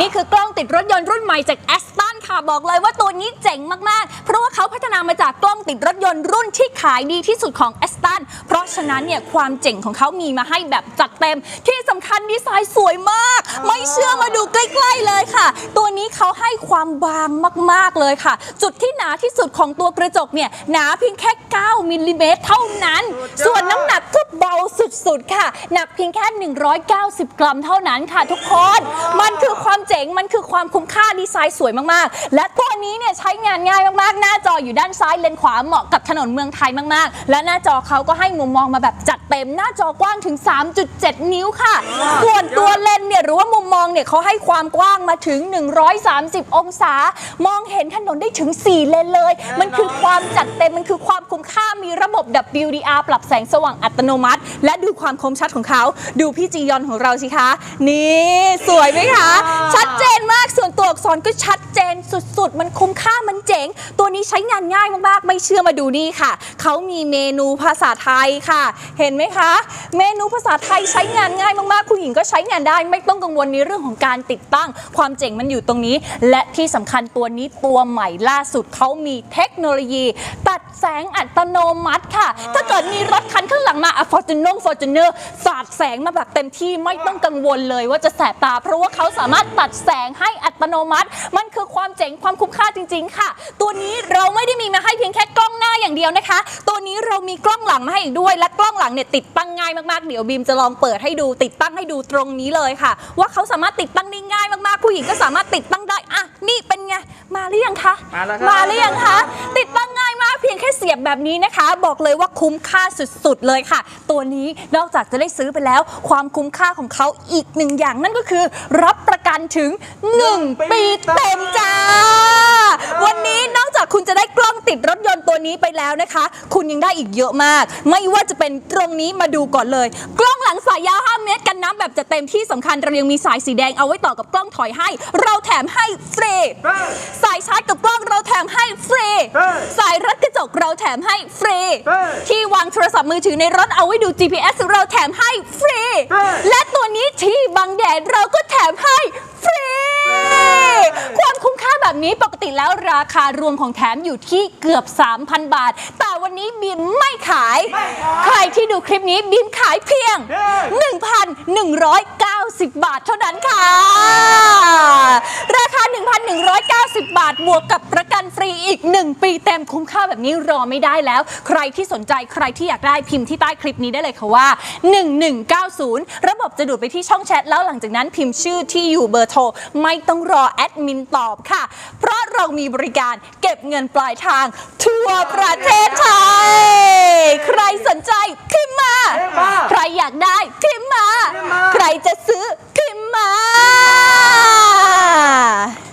นี่คือกล้องติดรถยนต์รุ่นใหม่จากแอสตันค่ะบอกเลยว่าตัวนี้เจ๋งมากๆ เพราะว่าเขาพัฒนามา จากกล้องติดรถยนต์รุ่นที่ขายดีที่สุดของ a s t o n เพราะฉะนั้นเนี่ยความเจ๋งของเขามีมาให้แบบจัดเต็ม ที่สำคัญดีไซน์สวยมาก ไม่เชื่อมาดูใกล้ๆเลยค่ะ ตัวนี้เขาให้ความบางมากๆเลยค่ะ จุดที่หนาที่สุดของตัวกระจกเนี่ยหนาเพียงแค่ 9มิลลิเมตรเท่านั้น ส่วนน้ำหนักก็เบาสุดๆค่ะ หนักเพียงแค่ 190 กรัมเท่านั้นค่ะทุกคน มันคือความเจ๋งมันคือความคุ้มค่าดีไซน์สวยมากๆ และตัวนี้เนี่ยใช้งานง่ายมากๆ หน้าจออยู่ด้านซ้ายเลนขวาเหมาะกับถนนเมืองไทยมากๆ และหน้าจอเขาก็ให้มุมมองมาแบบจัดเต็ม หน้าจอกว้างถึง 3.7 นิ้วค่ะ ส่วนตัวเลนส์เนี่ยหรือว่ามุมมองเนี่ยเขาให้ความกว้างมาถึง 130 องศา มองเห็นถนนได้ถึง 4 เลนเลย มันคือความจัดเต็มมันคือความคุ้มค่ามีระบบ WDR ปรับแสงสว่างอัตโนมัติ และดูความคมชัดของเขา ดูพี่จียอนของเราสิคะ นี่สวยไหมคะ ชัดเจนมาก ส่วนกษรก็ชัดเจนสุดๆ มันคุ้มค่ามันเจ๋ง ตัวนี้ใช้งานง่ายมากๆ ไม่เชื่อมาดูนี่ค่ะ เขามีเมนูภาษาไทยค่ะ เห็นไหมคะ เมนูภาษาไทยใช้งานง่ายมากๆผู้หญิงก็ใช้งานได้ ไม่ต้องกังวลในเรื่องของการติดตั้ง ความเจ๋งมันอยู่ตรงนี้ และที่สำคัญตัวนี้ตัวใหม่ล่าสุดเขามีเทคโนโลยี ตัดแสงอัตโนมัติค่ะ ถ้าเกิดมีรถคันข้างหลังมาฟอร์จูนงฟอร์จูเนอร์สาดแสงมาแบบเต็มที่ไม่ต้องกังวลเลยว่าจะแสบตา เพราะว่าเขาสามารถตัดแสงให้อัตโนมัติมันคือความเจ๋งความคุ้มค่าจริง ๆ ค่ะ ตัวนี้เราไม่ได้มีมาให้เพียงแค่กล้องหน้าอย่างเดียวนะคะ ตัวนี้เรามีกล้องหลังมาให้อีกด้วย และกล้องหลังเนี่ยติดตั้งง่ายมากๆ เดี๋ยวบีมจะลองเปิดให้ดูติดตั้งให้ดูตรงนี้เลยค่ะ ว่าเขาสามารถติดตั้งได้ง่ายมากๆ ผู้หญิงก็สามารถติดตั้งได้ อะ นี่เป็นไง มาหรือยังคะ มาแล้วครับ มาหรือยังคะ ติดตั้งง่ายมากเพียงแค่เสียบแบบนี้นะคะ บอกเลยว่าคุ้มค่าสุดๆเลยค่ะ ตัวนี้นอกจากจะได้ซื้อไปแล้ว ความคุ้มค่าของเขาอีกหนึ่งอย่างนั่นก็คือ รับประกันถึง 1 ปีเต็มจ้ะ วันนี้นอกจากคุณจะได้กล้องติดรถยนต์ตัวนี้ ไปแล้วนะคะ คุณยังได้อีกเยอะมาก ไม่ว่าจะเป็นตรงนี้มาดูก่อนเลย กล้องหลังสายยาว 5 เมตรกันน้ำแบบจะเต็มที่สำคัญเรายังมีสายสีแดงเอาไว้ต่อกับกล้องถอยให้ เราแถมให้ฟรีเฮ้ยสายชาร์จกับกล้องเราแถมให้ฟรีเฮ้ยสายรัดกระจกเราแถมให้ฟรีเฮ้ยที่วางโทรศัพท์มือถือในรถเอาไว้ดู GPS เราแถมให้ฟรีเฮ้ยและตัวนี้ที่บังแดดเราก็แถมให้ฟรี ความคุ้มค่า แบบนี้ปกติแล้วราคารวมของแถมอยู่ที่เกือบ 3,000 บาท แต่วันนี้บีมไม่ขาย ใครที่ดูคลิปนี้บีมขายเพียง 1,190 บาทเท่านั้นค่ะราคา1,190 บาทบวกกับประกันฟรีอีก 1 ปีเต็มคุ้มค่าแบบนี้รอไม่ได้แล้ว ใครที่สนใจใครที่อยากได้พิมพ์ที่ใต้คลิปนี้ได้เลยค่ะว่า 1190 ระบบจะดูดไปที่ช่องแชท แล้วหลังจากนั้นพิมพ์ชื่อที่อยู่เบอร์โทร ไม่ต้องรอแอดมินตอบค่ะ เพราะเรามีบริการเก็บเงินปลายทาง ทั่วประเทศไทย ใครสนใจพิมพ์มา ใครอยากได้